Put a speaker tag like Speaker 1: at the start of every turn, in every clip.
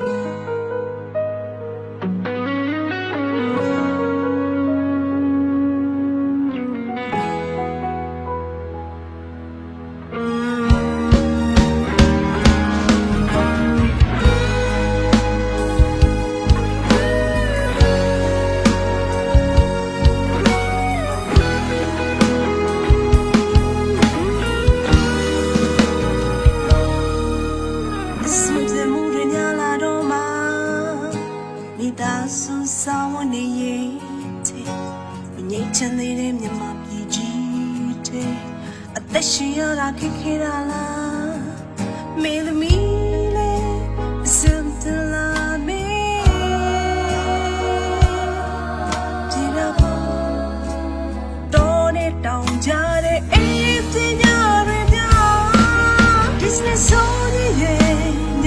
Speaker 1: စ ဆောင်ဝင်နေရဲ့တဲ့ငြိမ်းချမ်းသေးတဲ့မြမပြည်ကြီးတဲ့အသက်ရှင်ရတာခက်ခဲတာလားမေသမီးလေးစင်တလာမေဒီတော့တော်နဲ့တောင်ကြတဲ့အေးတင်ကြရပြ Business ဆိုရင်ည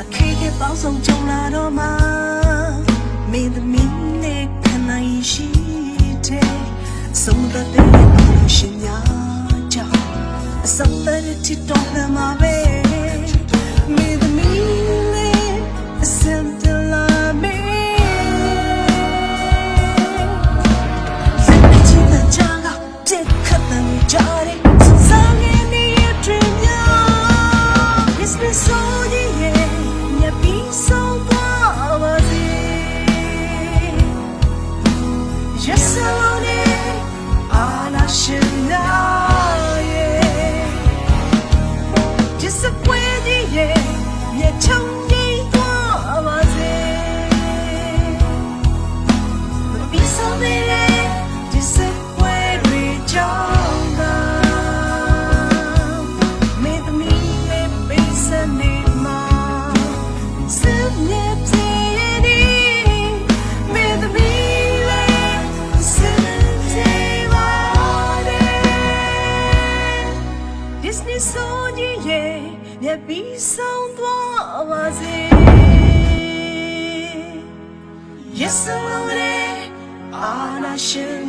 Speaker 1: အခက်အခဲပေါင်းစုံကြုံလာတော့မှမင်းသမီးနဲ့ခဏရှိတဲ့ဆုံးသက်တဲ့ရှင်များကြောင့်အစတဲ့ချစ်တော်လှမှာပဲမင်းသမီးလေးအစံ piece of Nima. Sydney, made me a Sydney, Disney Sony, yeah, yeah, be so was it? Yes, I want it. All I should